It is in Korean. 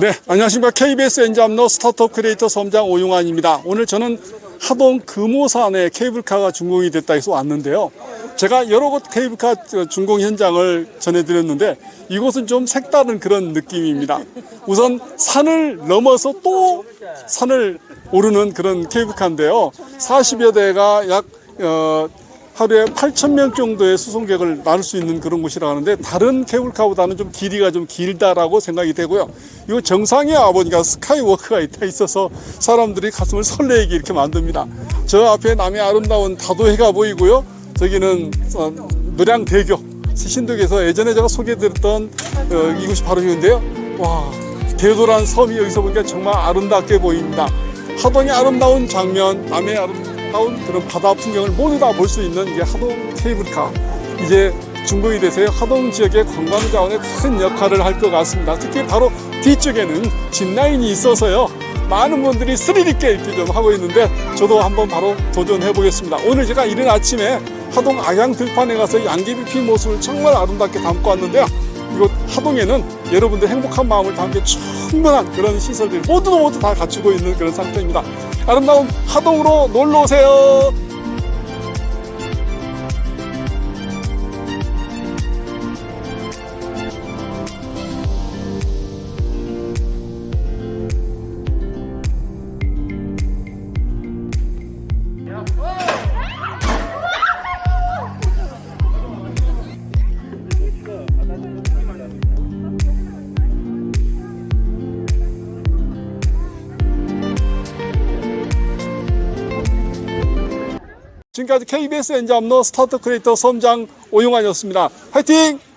네, 안녕하십니까. KBS 엔잡너 스타트업 크리에이터 섬장 오용환입니다. 오늘 저는 하동 금호산에 케이블카가 준공이 됐다 해서 왔는데요. 제가 여러 곳 케이블카 준공 현장을 전해드렸는데 이곳은 좀 색다른 그런 느낌입니다. 우선 산을 넘어서 또 산을 오르는 그런 케이블카인데요. 40여 대가 약, 어, 하루에 8천 명 정도의 수송객을 나눌 수 있는 그런 곳이라 하는데 다른 케이블카보다는 좀 길이가 좀 길다라고 생각이 되고요. 이거 정상에 와보니까 스카이워크가 있다 있어서 사람들이 가슴을 설레게 이렇게 만듭니다. 저 앞에 남의 아름다운 다도해가 보이고요. 저기는 어, 노량대교 신도에서 예전에 제가 소개드렸던 어, 이곳이 바로 이건데요. 와 대도란 섬이 여기서 보니까 정말 아름답게 보입니다. 하동의 아름다운 장면, 남의 아름다운 그런 바다 풍경을 모두 다 볼 수 있는 이게 하동 케이블카. 이제 중국이 돼서요. 하동 지역의 관광 자원에 큰 역할을 할 것 같습니다. 특히 바로 뒤쪽에는 짚라인이 있어서요. 많은 분들이 스릴 있게 이렇게 좀 하고 있는데 저도 한번 바로 도전해 보겠습니다. 오늘 제가 이른 아침에 하동 악양 들판에 가서 양귀비 핀 모습을 정말 아름답게 담고 왔는데요. 이곳 하동에는 여러분들 행복한 마음을 담게 충분한 그런 시설들 모두 모두 다 갖추고 있는 그런 상태입니다. 아름다운 하동으로 놀러 오세요. 지금까지 KBS 엔잡너 스타트 크리에이터 섬장 오용환이었습니다. 화이팅!